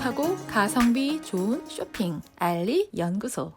행복하고 가성비 좋은 쇼핑 알리 연구소.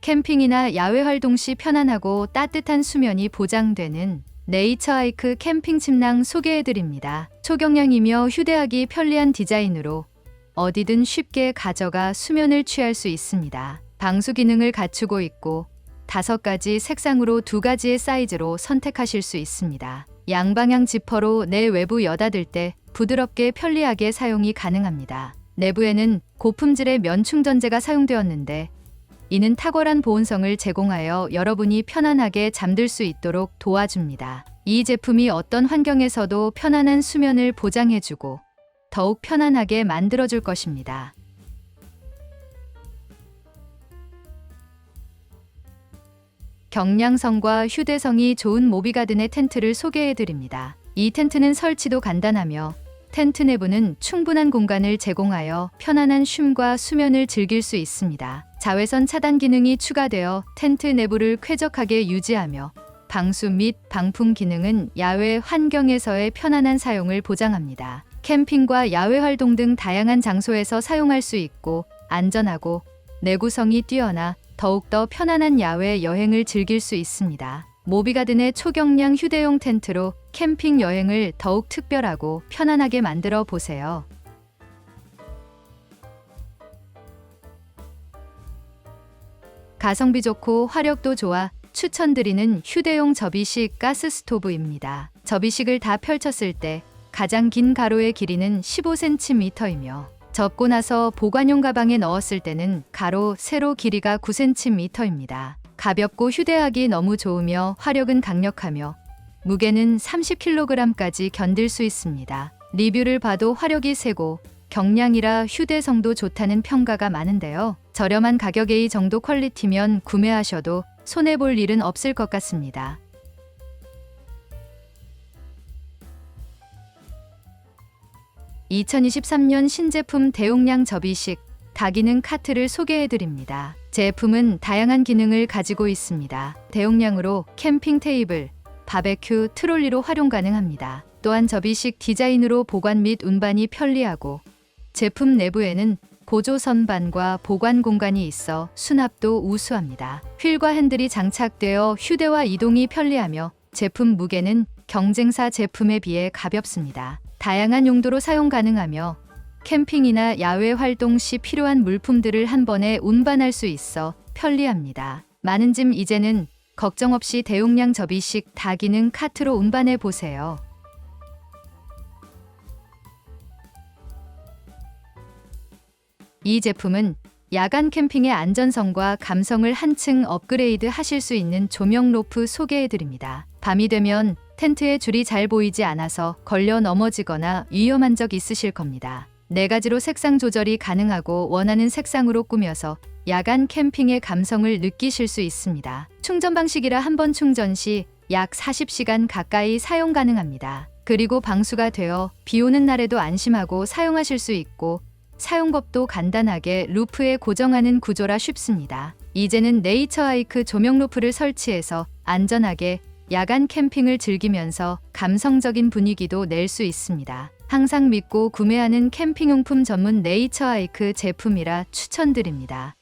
캠핑이나 야외 활동 시 편안하고 따뜻한 수면이 보장되는 네이처 하이크 캠핑 침낭 소개해 드립니다. 초경량이며 휴대하기 편리한 디자인으로 어디든 쉽게 가져가 수면을 취할 수 있습니다. 방수 기능을 갖추고 있고 다섯 가지 색상으로 두 가지의 사이즈로 선택하실 수 있습니다. 양방향 지퍼로 내 외부 여닫을 때 부드럽게 편리하게 사용이 가능합니다. 내부에는 고품질의 면 충전재가 사용되었는데 이는 탁월한 보온성을 제공하여 여러분이 편안하게 잠들 수 있도록 도와줍니다. 이 제품이 어떤 환경에서도 편안한 수면을 보장해주고 더욱 편안하게 만들어줄 것입니다. 경량성과 휴대성이 좋은 모비가든의 텐트를 소개해 드립니다. 이 텐트는 설치도 간단하며 텐트 내부는 충분한 공간을 제공하여 편안한 쉼과 수면을 즐길 수 있습니다. 자외선 차단 기능이 추가되어 텐트 내부를 쾌적하게 유지하며 방수 및 방풍 기능은 야외 환경에서의 편안한 사용을 보장합니다. 캠핑과 야외 활동 등 다양한 장소에서 사용할 수 있고 안전하고 내구성이 뛰어나 더욱더 편안한 야외 여행을 즐길 수 있습니다. 모비가든의 초경량 휴대용 텐트로 캠핑 여행을 더욱 특별하고 편안하게 만들어 보세요. 가성비 좋고 화력도 좋아 추천드리는 휴대용 접이식 가스 스토브입니다. 접이식을 다 펼쳤을 때 가장 긴 가로의 길이는 15cm이며 접고 나서 보관용 가방에 넣었을 때는 가로, 세로 길이가 9cm입니다. 가볍고 휴대하기 너무 좋으며 화력은 강력하며 무게는 30kg까지 견딜 수 있습니다. 리뷰를 봐도 화력이 세고 경량이라 휴대성도 좋다는 평가가 많은데요. 저렴한 가격의 이 정도 퀄리티면 구매하셔도 손해볼 일은 없을 것 같습니다. (2023년) 신제품 대용량 접이식 다기능 카트를 소개해 드립니다. 제품은 다양한 기능을 가지고 있습니다. 대용량으로 캠핑 테이블, 바베큐, 트롤리로 활용 가능합니다. 또한 접이식 디자인으로 보관 및 운반이 편리하고 제품 내부에는 보조 선반과 보관 공간이 있어 수납도 우수합니다. 휠과 핸들이 장착되어 휴대와 이동이 편리하며 제품 무게는 경쟁사 제품에 비해 가볍습니다. 다양한 용도로 사용 가능하며 캠핑이나 야외 활동 시 필요한 물품들을 한 번에 운반할 수 있어 편리합니다. 많은 짐 이제는 걱정 없이 대용량 접이식 다기능 카트로 운반해 보세요. 이 제품은 야간 캠핑의 안전성과 감성을 한층 업그레이드 하실 수 있는 조명 로프 소개해 드립니다. 밤이 되면 텐트에 줄이 잘 보이지 않아서 걸려 넘어지거나 위험한 적 있으실 겁니다. 네 가지로 색상 조절이 가능하고 원하는 색상으로 꾸며서 야간 캠핑의 감성을 느끼실 수 있습니다. 충전 방식이라 한 번 충전 시 약 40시간 가까이 사용 가능합니다. 그리고 방수가 되어 비 오는 날에도 안심하고 사용하실 수 있고 사용법도 간단하게 루프에 고정하는 구조라 쉽습니다. 이제는 네이처 하이크 조명 루프를 설치해서 안전하게 야간 캠핑을 즐기면서 감성적인 분위기도 낼 수 있습니다. 항상 믿고 구매하는 캠핑용품 전문 네이처 하이크 제품이라 추천드립니다.